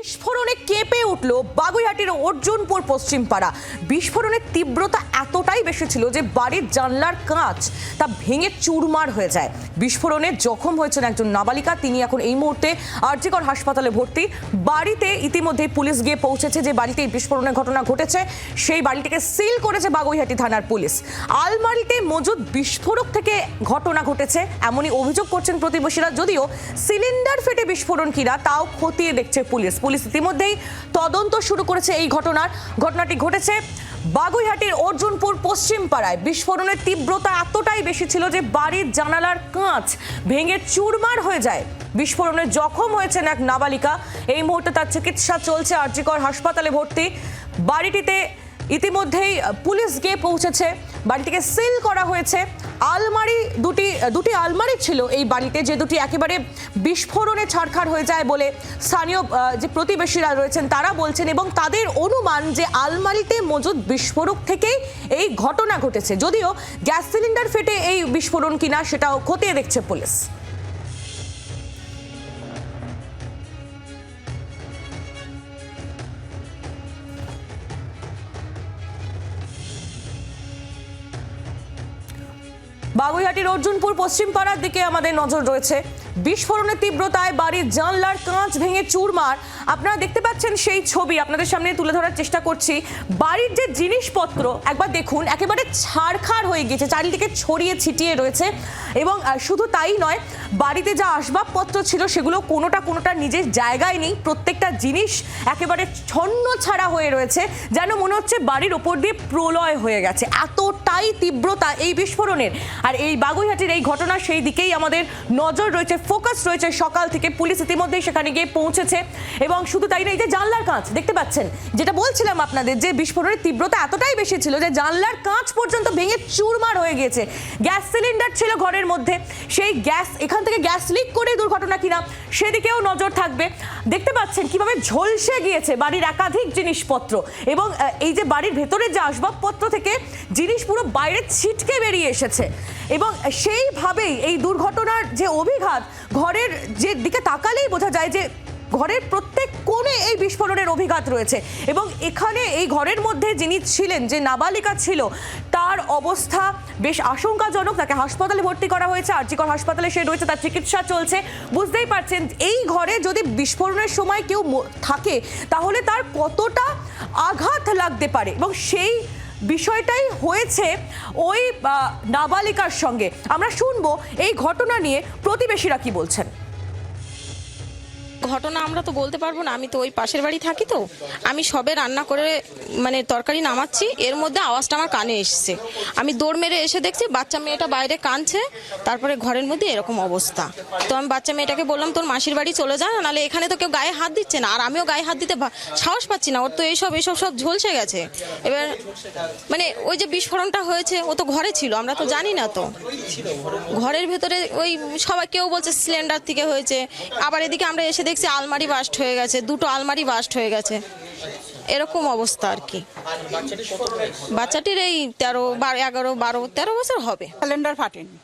বিস্ফোরণে কেঁপে উঠল বাগুইহাটির অর্জুনপুর পশ্চিমপাড়া। বিস্ফোরণের তীব্রতা এতটাই বেশি ছিল যে বাড়ির জানলার কাঁচ তা ভেঙে চুরমার হয়ে যায়। বিস্ফোরণে জখম হয়েছেন একজন নাবালিকা, তিনি এখন এই মুহূর্তে আরজিকর হাসপাতালে ভর্তি। বাড়িতে ইতিমধ্যে পুলিশ গিয়ে পৌঁছেছে যে বাড়িতে এই বিস্ফোরণের ঘটনা ঘটেছে। সেই বাড়িটিকে সিল করেছে বাগুইহাটি থানার পুলিশ। আলমারিতে মজুদ বিস্ফোরক থেকে ঘটনা ঘটেছে, এমনই অভিযোগ করছেন প্রতিবেশীরা। যদিও সিলিন্ডার ফেটে বিস্ফোরণ কিনা তাও খতিয়ে দেখছে পুলিশ। পুলিশ ইতিমধ্যেই তদন্ত শুরু করেছে এই ঘটনার। ঘটনাটি ঘটেছে বাগুইহাটির অর্জুনপুর পশ্চিম পাড়ায় বিস্ফোরণের তীব্রতা এতটাই বেশি ছিল যে বাড়ির জানালার কাঁচ ভেঙে চুরমার হয়ে যায়। বিস্ফোরণে জখম হয়েছেন এক নাবালিকা। এই মুহূর্তে তার চিকিৎসা চলছে আর্যিকর হাসপাতালে ভর্তি। বাড়িটিতে ইতিমধ্যেই পুলিশ গিয়ে পৌঁছেছে। বাড়িটিকে সিল করা হয়েছে। আলমারি দুটি দুটি আলমারি ছিল এই বাড়িতে, যে দুটি একেবারে বিস্ফোরণে ছাড়খাড় হয়ে যায় বলে স্থানীয় যে প্রতিবেশীরা রয়েছেন তারা বলছেন এবং তাদের অনুমান যে আলমারিতে মজুদ বিস্ফোরক থেকেই এই ঘটনা ঘটেছে। যদিও গ্যাস সিলিন্ডার ফেটে এই বিস্ফোরণ কিনা সেটাও খতিয়ে দেখছে পুলিশ। বাগুইহাটির অর্জুনপুর পশ্চিম পাড়ার দিকে আমাদের নজর রয়েছে। বিস্ফোরণের তীব্রতায় বাড়ির জানলার কাঁচ ভেঙে চুরমার। আপনারা দেখতে পাচ্ছেন সেই ছবি, আপনাদের সামনে তুলে ধরার চেষ্টা করছি। বাড়ির যে জিনিসপত্র, একবার দেখুন, একেবারে ছাড়খাড় হয়ে গিয়েছে, চারিদিকে ছড়িয়ে ছিটিয়ে রয়েছে। এবং শুধু তাই নয়, বাড়িতে যা আসবাবপত্র ছিল, সেগুলো কোনোটা কোনোটা নিজের জায়গায় নেই। প্রত্যেকটা জিনিস একেবারে ছন্ন ছাড়া হয়ে রয়েছে, যেন মনে হচ্ছে বাড়ির ওপর দিয়ে প্রলয় হয়ে গেছে। এতটাই তীব্রতা এই বিস্ফোরণের। আর এই বাগুইহাটির এই ঘটনা, সেই দিকেই আমাদের নজর রয়েছে। ফোকাস রয়েছে সকাল থেকে পুলিশ ইতিমধ্যেই সেখানে গিয়ে পৌঁছেছে। এবং শুধু তাই না এই যে জানলার কাঁচ, দেখতে পাচ্ছেন? যেটা বলছিলাম আপনাদের যে বিস্ফোরণের তীব্রতা এতটাই বেশি ছিল যে জানলার কাঁচ পর্যন্ত ভেঙে চুরমার হয়ে গিয়েছে। গ্যাস সিলিন্ডার ছিল ঘরের মধ্যে। সেই গ্যাস, এখান থেকে গ্যাস লিক করে দুর্ঘটনা কিনা সেদিকেও নজর থাকবে। দেখতে পাচ্ছেন কীভাবে ঝলসে গিয়েছে বাড়ির একাধিক জিনিসপত্র। এবং এই যে বাড়ির ভেতরে যে আসবাবপত্র থেকে জিনিস পুরো বাইরে ছিটকে বেরিয়ে এসেছে। এবং সেইভাবেই এই দুর্ঘটনার যে অভিঘাত, ঘরের যে দিকে তাকালেই বোঝা যায় যে ঘরের প্রত্যেক কোণে এই বিস্ফোরণের অভিঘাত রয়েছে। এবং এখানে এই ঘরের মধ্যে যিনি ছিলেন, যে নাবালিকা ছিল, তার অবস্থা বেশ আশঙ্কাজনক। তাকে হাসপাতালে ভর্তি করা হয়েছে। আরজিকর হাসপাতালে সে রয়েছে, তার চিকিৎসা চলছে। বুঝতেই পারছেন, এই ঘরে যদি বিস্ফোরণের সময় কেউ থাকে, তাহলে তার কতটা আঘাত লাগতে পারে? এবং সেই বিষয়টাই হয়েছে ওই নাবালিকার সঙ্গে। আমরা শুনব এই ঘটনা নিয়ে প্রতিবেশীরা কি বলছেন। ঘটনা আমরা তো বলতে পারব না, আমি তো ওই পাশের বাড়ি থাকি তো, আমি সবে রান্না করে মানে তরকারি নামাচ্ছি, এর মধ্যে আওয়াজটা আমার কানে এসছে। আমি দৌড় মেরে এসে দেখছি বাচ্চা মেয়েটা বাইরে কাঁদছে, তারপরে ঘরের মধ্যে এরকম অবস্থা। তো আমি বাচ্চা মেয়েটাকে বললাম, তোর মাসির বাড়ি চলে যা, নাহলে এখানে তো কেউ গায়ে হাত দিচ্ছে না, আর আমিও গায়ে হাত দিতে সাহস পাচ্ছি না, ওর তো এইসব এইসব সব ঝলসে গেছে। এবার মানে ওই যে বিস্ফোরণটা হয়েছে, ও তো ঘরে ছিল, আমরা তো জানি না তো। ঘরের ভেতরে ওই সবাই, কেউ বলছে সিলিন্ডার থেকে হয়েছে, আবার এদিকে আমরা এসে দেখছি আলমারি বাস্ট হয়ে গেছে দুটো আলমারি বাস্ট হয়ে গেছে। এরকম অবস্থা আর কি। বাচ্চাটির এই তেরো বারো এগারো বারো তেরো বছর হবে। সিলিন্ডার ফাটেনি।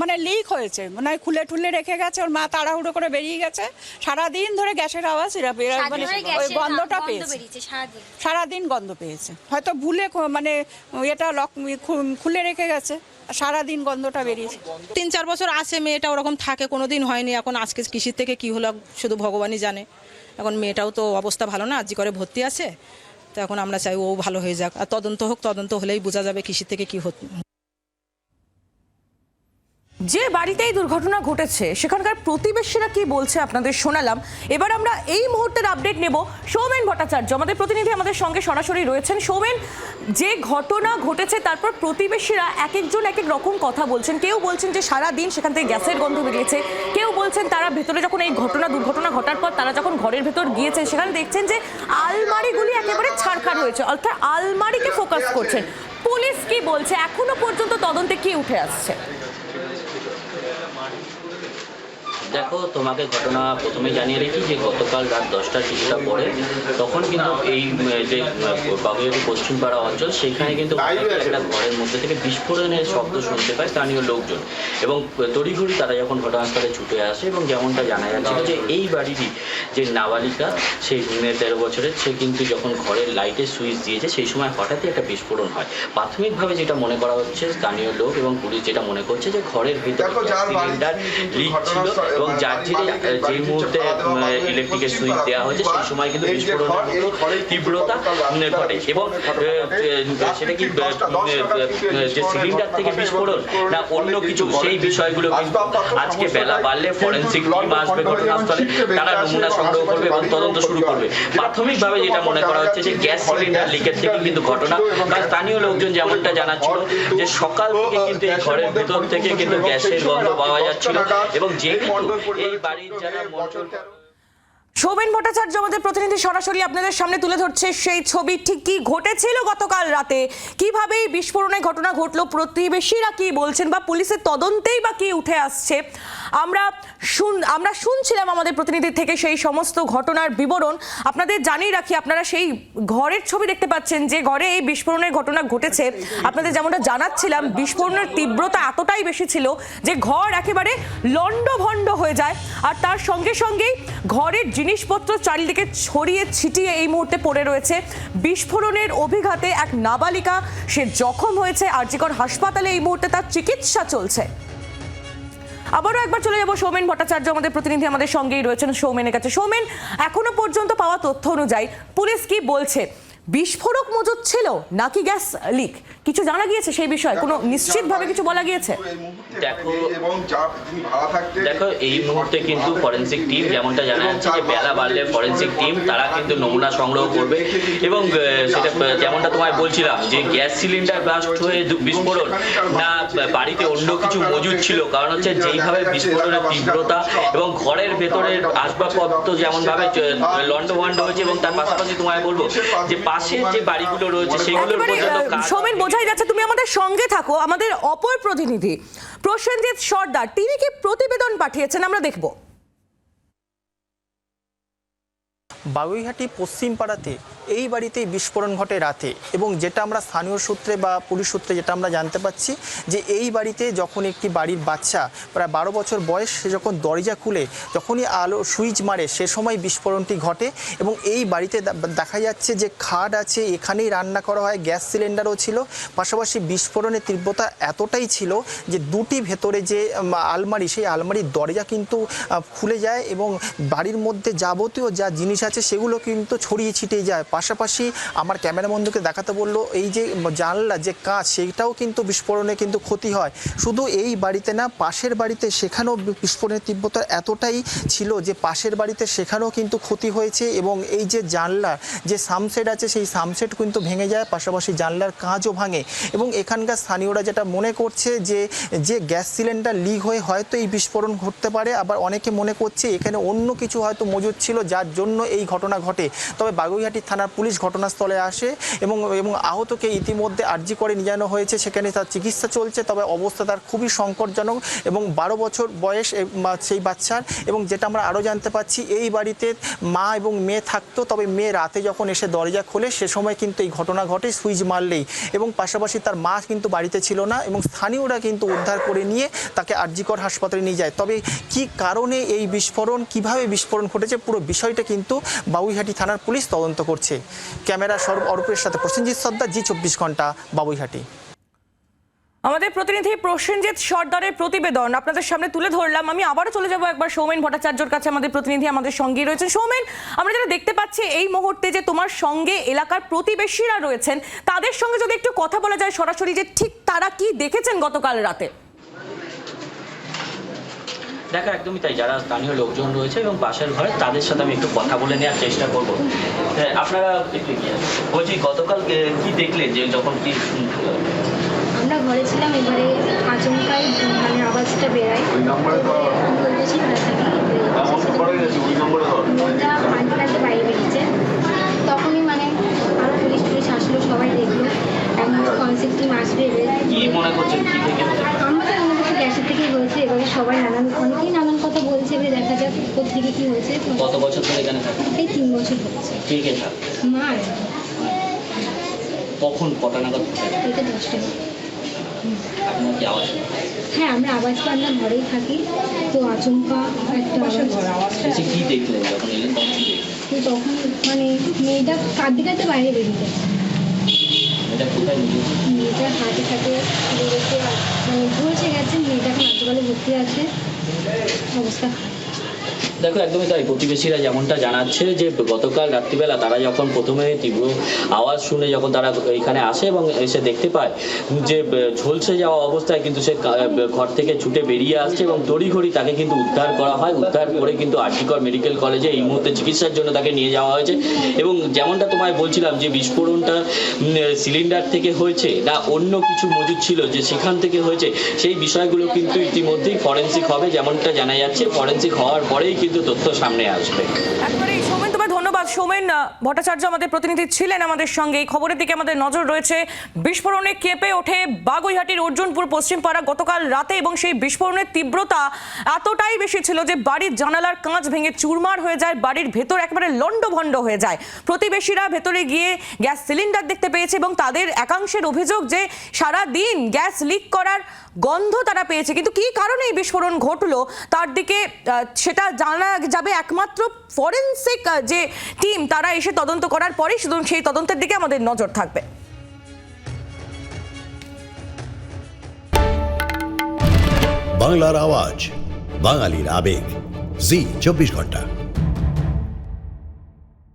মানে লিক হয়েছে মানে খুলে ঠুলে রেখে গেছে ওর মা তাড়াহুড়ো করে বেরিয়ে গেছে। সারাদিন ধরে গ্যাসের আওয়াজ এরা মানে ওই গন্ধটা পেয়েছে। সারাদিন। গন্ধ পেয়েছে। হয়তো ভুলে মানে এটা লক খুলে রেখে গেছে। সারাদিন গন্ধটা বেরিয়েছে। তিন চার বছর আছে, মেয়েটা ওরকম থাকে কোনো দিন হয়নি। এখন আজকে কৃষির থেকে কি হলো, শুধু ভগবানই জানে। এখন মেয়েটাও তো অবস্থা ভালো না আজি করে ভর্তি আছে। তো এখন আমরা চাই ও ভালো হয়ে যাক। আর তদন্ত হোক, তদন্ত হলেই বোঝা যাবে কৃষি থেকে কি হত যে বাড়িতে এই দুর্ঘটনা ঘটেছে, সেখানকার প্রতিবেশীরা কি বলছে আপনাদের শোনালাম। এবার আমরা এই মুহূর্তের আপডেট নেব সৌমেন ভট্টাচার্য। আমাদের প্রতিনিধি আমাদের সঙ্গে সরাসরি রয়েছেন। সৌমেন, যে ঘটনা ঘটেছে, তারপর প্রতিবেশীরা এক একজন এক এক রকম কথা বলছেন। কেউ বলছেন যে সারা দিন সেখান থেকে গ্যাসের গন্ধ বেরিয়েছে। কেউ বলছেন তারা ভেতরে যখন এই ঘটনা, দুর্ঘটনা ঘটার পর তারা যখন ঘরের ভেতর গিয়েছেন সেখানে দেখছেন যে আলমারিগুলি একেবারে ছাড়খাড় হয়েছে, অর্থাৎ আলমারিকে ফোকাস করছেন। পুলিশ কি বলছে? এখনও পর্যন্ত তদন্তে কি উঠে আসছে? ಮಾಡಿ দেখো তোমাকে ঘটনা প্রথমে জানিয়ে রেখি যে গতকাল রাত দশটার কিছুটা পরে তখন কিন্তু এই যে বাগুইয়াটি পশ্চিমপাড়া অঞ্চল সেখানে কিন্তু একটা ঘরের মধ্যে থেকে বিস্ফোরণের শব্দ শুনতে পায় স্থানীয় লোকজন। এবং তড়িঘড়ি তারা যখন ঘটনাস্থলে ছুটে আসে এবং যেমনটা জানা যাচ্ছিল যে এই বাড়িটি যে নাবালিকা সেই মেয়ে তেরো বছরের সে কিন্তু যখন ঘরের লাইটের সুইচ দিয়েছে সেই সময় হঠাৎই একটা বিস্ফোরণ হয়। প্রাথমিকভাবে যেটা মনে করা হচ্ছে স্থানীয় লোক এবং পুলিশ যেটা মনে করছে যে ঘরের ভিতরে সিলিন্ডার লিক ছিল। এবং যার জেরে যে মুহূর্তে ইলেকট্রিকের সুইচ দেওয়া হয়েছে সেই সময় কিন্তু যে বিস্ফোরণের মতো তীব্রতা ঘটে। এবং সেটা কি যে সিলিন্ডার থেকে বিস্ফোরণ না অন্য কিছু সেই বিষয়গুলো কিন্তু আজকে বেলা বাড়লে ফরেন্সিক টিম আসবে ঘটনাস্থলে তারা নমুনা সংগ্রহ করবে এবং তদন্ত শুরু করবে। প্রাথমিকভাবে যেটা মনে করা হচ্ছে যে গ্যাস সিলিন্ডার লিকের থেকে কিন্তু ঘটনা। বা স্থানীয় লোকজন যেমনটা জানাচ্ছিল যে সকাল থেকে কিন্তু এই ঘরের ভিতর থেকে কিন্তু গ্যাসের গন্ধ পাওয়া যাচ্ছিল এবং মণ্ডল এই বাড়ির যারা তেরো। সৌমেন ভট্টাচার্য আমাদের প্রতিনিধি সরাসরি আপনাদের সামনে তুলে ধরছে সেই ছবি। ঠিক কি ঘটেছিল গতকাল রাতে? কীভাবে এই বিস্ফোরণের ঘটনা ঘটলো? প্রতিবেশীরা কি বলছেন বা পুলিশের তদন্তেই বা কি উঠে আসছে? আমরা শুন আমরা শুনছিলাম আমাদের প্রতিনিধির থেকে সেই সমস্ত ঘটনার বিবরণ। আপনাদের জানিয়ে রাখি, আপনারা সেই ঘরের ছবি দেখতে পাচ্ছেন যে ঘরে এই বিস্ফোরণের ঘটনা ঘটেছে। আপনাদের যেমনটা জানাচ্ছিলাম, বিস্ফোরণের তীব্রতা এতটাই বেশি ছিল যে ঘর একেবারে লণ্ডভণ্ড হয়ে যায়। আর তার সঙ্গে সঙ্গেই ঘরের জিনিসপত্র চারিদিকে ছড়িয়ে ছিটিয়ে এই মুহূর্তে পড়ে রয়েছে। বিস্ফোরণের অভিঘাতে এক নাবালিকা, সে জখম হয়েছে, আরজিকর হাসপাতালে এই মুহূর্তে তার চিকিৎসা চলছে। আবারও একবার চলে যাব সৌমেন ভট্টাচার্য, আমাদের প্রতিনিধি আমাদের সঙ্গেই রয়েছেন সৌমেনের কাছে। সৌমেন, এখনও পর্যন্ত পাওয়া তথ্য অনুযায়ী পুলিশ কি বলছে? বিস্ফোরক মজুদ ছিল নাকি গ্যাস লিক? কিছু জানা গিয়েছে সেই বিষয়ে? কোনো নিশ্চিতভাবে কিছু বলা গিয়েছে। দেখো- দেখো এই মুহূর্তে কিন্তু ফরেন্সিক টিম যেমনটা জানা যাচ্ছে যে বেলা বাড়লে ফরেন্সিক টিম তারা কিন্তু নমুনা সংগ্রহ করবে এবং সেটা যেমনটা তোমায় বলছিলাম যে গ্যাস সিলিন্ডার ব্লাস্ট হয়ে বিস্ফোরণ না বাড়িতে অন্য কিছু মজুদ ছিল। কারণ হচ্ছে যেইভাবে বিস্ফোরণের তীব্রতা এবং ঘরের ভেতরের আসবাবপত্র যেমনভাবে লন্ডভন্ড হয়েছে এবং তার পাশাপাশি তোমায় বলব যে পাশের যে বাড়িগুলো রয়েছে সেগুলোর পর্যন্ত বোঝাই যাচ্ছে তুমি আমাদের সঙ্গে থাকো, আমাদের অপর প্রতিনিধি প্রসেনজিৎ সর্দার, তিনি কি প্রতিবেদন পাঠিয়েছেন আমরা দেখব। বাগুইহাটি পশ্চিম পাড়াতে এই বাড়িতেই বিস্ফোরণ ঘটে রাতে এবং যেটা আমরা স্থানীয় সূত্রে বা পুলিশ সূত্রে যেটা আমরা জানতে পাচ্ছি যে এই বাড়িতে যখন একটি বাড়ির বাচ্চা প্রায় বারো বছর বয়স, সে যখন দরজা খুলে যখনই আলো সুইচ মারে, সে সময় বিস্ফোরণটি ঘটে এবং এই বাড়িতে দেখা যাচ্ছে যে খাট আছে, এখানেই রান্না করা হয়, গ্যাস সিলিন্ডারও ছিল। পাশাপাশি বিস্ফোরণের তীব্রতা এতটাই ছিল যে দুটি ভেতরে যে আলমারি, সেই আলমারির দরজা কিন্তু খুলে যায় এবং বাড়ির মধ্যে যাবতীয় যা জিনিস আছে সেগুলো কিন্তু ছড়িয়ে ছিটিয়ে যায়। পাশাপাশি আমার ক্যামেরা বন্ধুকে দেখাতে বলল, এই যে জানলা, যে কাঁচ, সেইটাও কিন্তু বিস্ফোরণে কিন্তু ক্ষতি হয়। শুধু এই বাড়িতে না, পাশের বাড়িতে সেখানেও বিস্ফোরণের তীব্রতা এতটাই ছিল যে পাশের বাড়িতে সেখানেও কিন্তু ক্ষতি হয়েছে এবং এই যে জানলা, যে সামসেট আছে, সেই সামসেট কিন্তু ভেঙে যায়, পাশাপাশি জানলার কাঁচও ভাঙে। এবং এখানকার স্থানীয়রা যেটা মনে করছে যে যে গ্যাস সিলিন্ডার লিক হয়ে হয়তো এই বিস্ফোরণ ঘটতে পারে, আবার অনেকে মনে করছে এখানে অন্য কিছু হয়তো মজুদ ছিল যার জন্য এই ঘটনা ঘটে। তবে বাগুইহাটি থানার পুলিশ ঘটনাস্থলে আসে এবং এবং আহতকে ইতিমধ্যে আর্জি করে নিয়ে যাওয়া হয়েছে। সেখানে তার চিকিৎসা চলছে, তবে অবস্থা তার খুবই সংকটজনক এবং বারো বছর বয়স সেই বাচ্চার এবং যেটা আমরা আরও জানতে পাচ্ছি, এই বাড়িতে মা এবং মেয়ে থাকতো, তবে মেয়ে রাতে যখন এসে দরজা খোলে, সে সময় কিন্তু এই ঘটনা ঘটে সুইচ মারলেই এবং পাশাপাশি তার মা কিন্তু বাড়িতে ছিল না এবং স্থানীয়রা কিন্তু উদ্ধার করে নিয়ে তাকে আরজিকর হাসপাতালে নিয়ে যায়। তবে কি কারণে এই বিস্ফোরণ, কীভাবে বিস্ফোরণ ঘটেছে, পুরো বিষয়টা কিন্তু বাবুইহাটি থানার পুলিশ তদন্ত করছে। ক্যামেরা সর্ব অরূপের সাথে প্রসেনজিৎ সর্দার, জি চব্বিশ ঘণ্টা, বাবুইহাটি। আমাদের প্রতিনিধি প্রসেনজিৎ সর্দারের প্রতিবেদন আপনাদের সামনে তুলে ধরলাম। আমি আবারও চলে যাব একবার সৌমেন ভট্টাচার্যর কাছে। আমাদের প্রতিনিধি আমাদের সঙ্গেই রয়েছেন। সৌমেন, আমরা যেটা দেখতে পাচ্ছি এই মুহূর্তে যে তোমার সঙ্গে এলাকার প্রতিবেশীরা রয়েছেন, তাদের সঙ্গে যদি একটু কথা বলা যায় সরাসরি, যে ঠিক তারা কি দেখেছেন গতকাল রাতে? দেখো একদমই তাই। যারা স্থানীয় লোকজন রয়েছে এবং পাশের ঘরে তাদের সাথে আমি একটু কথা বলে নেওয়ার চেষ্টা করব। হ্যাঁ, আপনারা। বলছি গতকাল কে- কি দেখলেন যে যখন কি আমরা ঘরে ছিলাম এবারে আচমকাই মানে আওয়াজটা বেরায়। বলতেছি মেয়েটা কাঁদতে কাঁদতে বাইরে বেরিয়েছে। তখনই মানে আরও পুলিশ টুলিশ আসলো সবাই দেখল। একদম ফরেন্সিক টিম আসবে কি মনে করছেন? কি থেকে হতে পারে? আমরা তো মনে করছি গ্যাসের থেকেই হয়েছে এবারে সবাই নানান অনেকেই নানান কথা বলছে এবারে দেখা যাক কোথেকে কি হয়েছে। কত বছর ধরে এখানে থাকে? এই তিন বছর হচ্ছে। কে কে থাকে? মা কখন? কটা নাগাদ? এটা দশটা। আপনার কি আওয়াজ? হ্যাঁ আমরা আওয়াজ আমরা ঘরেই থাকি তো আচমকা একটা আওয়াজ। কি দেখলেন যখন এলেন তখন মানে মেয়েটা কাঁদতে কাঁদতে বাইরে বেরিয়ে গেছে। সাথে বেরোতে মানে ভুলছে গেছে মেয়েটা এখন হাসপাতালে ভর্তি আছে। অবস্থা খারাপ। দেখো, একদমই তাই। প্রতিবেশীরা যেমনটা জানাচ্ছে যে, গতকাল রাত্রিবেলা তারা যখন প্রথমে তীব্র আওয়াজ শুনে যখন তারা এখানে আসে এবং এসে দেখতে পায় যে ঝলসে যাওয়া অবস্থায় কিন্তু সে ঘর থেকে ছুটে বেরিয়ে আসছে এবং তড়িঘড়ি তাকে কিন্তু উদ্ধার করা হয়। উদ্ধার করে কিন্তু আর্টিকর মেডিকেল কলেজে এই মুহূর্তে চিকিৎসার জন্য তাকে নিয়ে যাওয়া হয়েছে। এবং যেমনটা তোমায় বলছিলাম যে, বিস্ফোরণটা সিলিন্ডার থেকে হয়েছে না অন্য কিছু মজুদ ছিল যে, সেখান থেকে হয়েছে, সেই বিষয়গুলো কিন্তু ইতিমধ্যেই ফরেন্সিক হবে যেমনটা জানা যাচ্ছে। ফরেন্সিক হওয়ার পরেই কিন্তু তথ্য সামনে আসবে। সৌমেন ধন্যবাদ। সোমেন ভট্টাচার্য আমাদের প্রতিনিধি ছিলেন আমাদের সঙ্গে। এই খবরের দিকে আমাদের নজর রয়েছে বিস্ফোরণে কেঁপে ওঠে বাগুইহাটির অর্জুনপুর পশ্চিমপাড়া। গতকাল রাতে এবং সেই বিস্ফোরণের তীব্রতা এতটাই বেশি ছিল যে বাড়ির জানালার কাঁচ ভেঙে চুরমার হয়ে যায়, বাড়ির ভেতর একেবারে লণ্ডভণ্ড হয়ে যায়। প্রতিবেশীরা ভেতরে গিয়ে গ্যাস সিলিন্ডার দেখতে পেয়েছে এবং তাদের একাংশের অভিযোগ যে সারা দিন গ্যাস লিক করার গন্ধ তারা পেয়েছে। কিন্তু কী কারণে এই বিস্ফোরণ ঘটলো? তার দিকে সেটা জানা যাবে একমাত্র ফরেন্সিক যে টিম, তারা এসে তদন্ত করার শুধু সেই তদন্তের দিকে আমাদের নজর থাকবে। বাংলার আওয়াজ, বাঙালির আবেগ, জি, চব্বিশ ঘণ্টা।